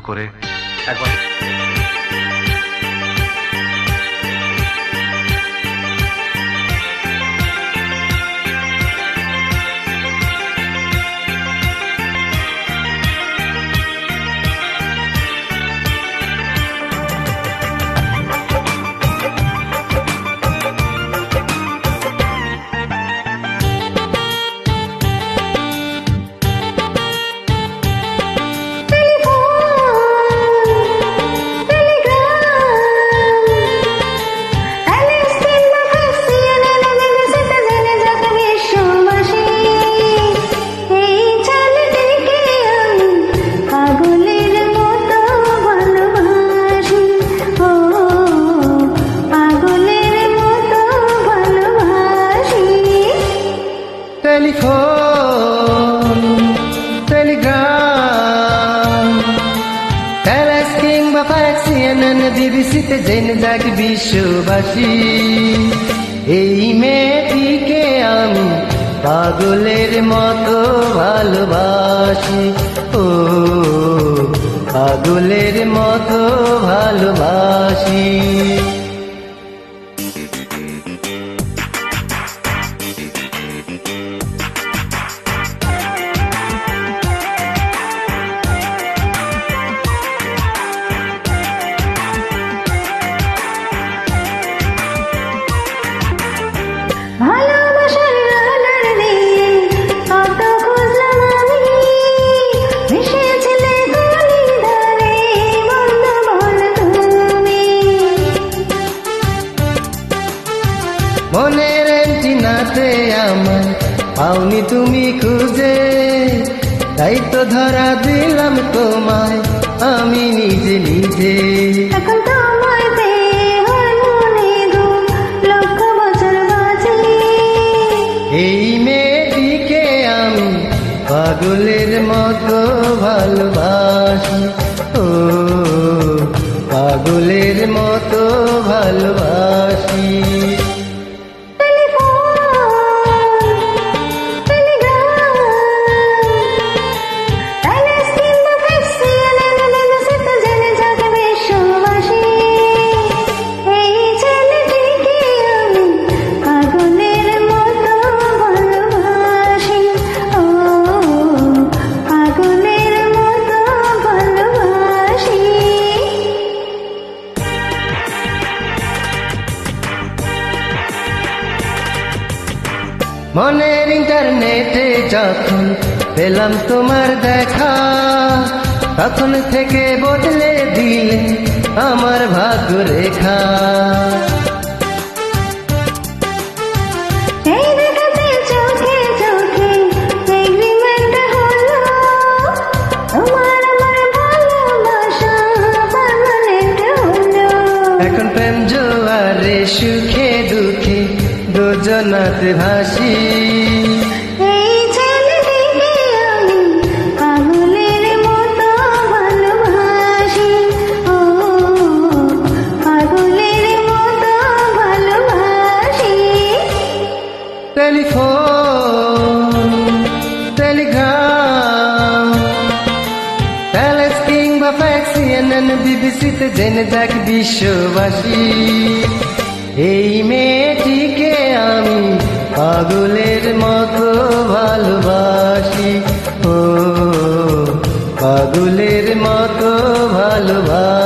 করে একবার telephone, Telegram. প্যারাস কিংবা ফ্যাক্স এনএন বিবিসিতে জেনে যাক বিশ্ববাসী। এই মেয়েটিকে আমি পাগলের মতো ভালোবাসি। ও, পাগলের মতো ভালোবাসি। মনের এন্টিনাতে আমার পাওনি তুমি খুঁজে। তাই তো ধরা দিলাম তোমায় আমি নিজে নিজে। এখন তোমায় এই মেয়েটিকে আমি পাগলের মতো ভালোবাসি। ও পাগলের মতো ভালোবাসি। মনের ইন্টারনেটে যখন পেলাম তোমার দেখা তখন থেকে বদলে দিলে আমার ভাগ্য রেখা এই দেখাতে মতো ভালোবাসি। টেলিফোন টেলিগ্রাম প্যালেস কিংবা ফ্যাক্স এনএন বিবিসিতে জেনে যাক বিশ্ববাসী। এই মেয়েটিকে আমি পাগলের মতো ভালোবাসি। ও পাগলের মতো ভালোবাসি।